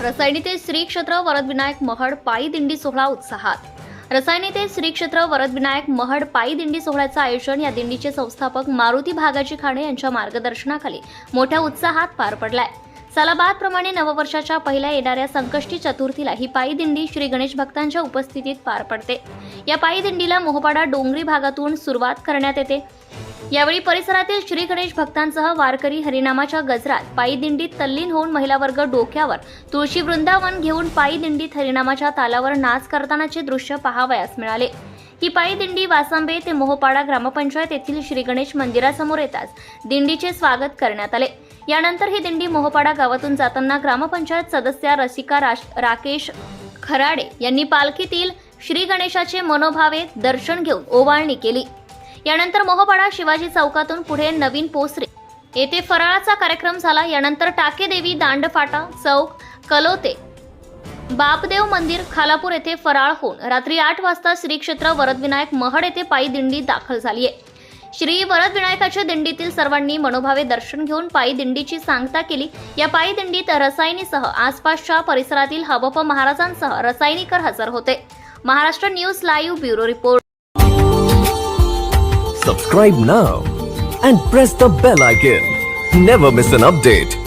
रसायनी ते श्री क्षेत्र वरदविनायक महड पायी दिंडी सोहळा उत्साहात. रसायनी ते श्री क्षेत्र वरदविनायक महड पायी दिंडी सोहळ्याचं आयोजन या दिंडीचे संस्थापक मारुती भागाजी खाणे यांच्या मार्गदर्शनाखाली मोठ्या उत्साहात पार पडलाय. सालाबादप्रमाणे नववर्षाच्या पहिल्या येणाऱ्या संकष्टी चतुर्थीला ही पायी दिंडी श्री गणेश भक्तांच्या उपस्थितीत पार पडते. या पायी दिंडीला मोहपाडा डोंगरी भागातून सुरुवात करण्यात येते. यावेळी परिसरातील श्री गणेश भक्तांसह वारकरी हरिनामाच्या गजरात पायी दिंडीत तल्लीन होऊन महिला वर्ग डोक्यावर तुळशी वृंदावन घेऊन पायी दिंडीत हरिनामाच्या तालावर नाच करतानाचे दृश्य पाहावयास मिळाले. ही दिंडी वासांबे ते मोहपाडा ग्रामपंचायत येथील श्री गणेश मंदिरासमोर येताच दिंडीचे स्वागत करण्यात आले. यानंतर ही दिंडी मोहपाडा गावातून जाताना ग्रामपंचायत सदस्या रसिका राश- राकेश खराडे यांनी पालखीतील श्री गणेशाचे मनोभावे दर्शन घेऊन ओवाळणी केली. यानंतर मोहपाडा शिवाजी चौकातून पुढे नवीन पोसरे येथे फराळाचा कार्यक्रम झाला. यानंतर टाकेदेवी दांडफाटा चौक कलोते बापदेव मंदिर खालापूर येथे फराळ होऊन रात्री आठ वाजता श्री क्षेत्र वरदविनायक महड येथे पायी दिंडी दाखल झाली आहे. श्री वरदविनायकाच्या दिंडीतील सर्वांनी मनोभावे दर्शन घेऊन पायी दिंडीची सांगता केली. या पायी दिंडीत रसायनीसह आसपासच्या परिसरातील हबप महाराजांसह रसायनीकर हजर होते. Maharashtra news live bureau report. Subscribe now and press the bell icon never miss an update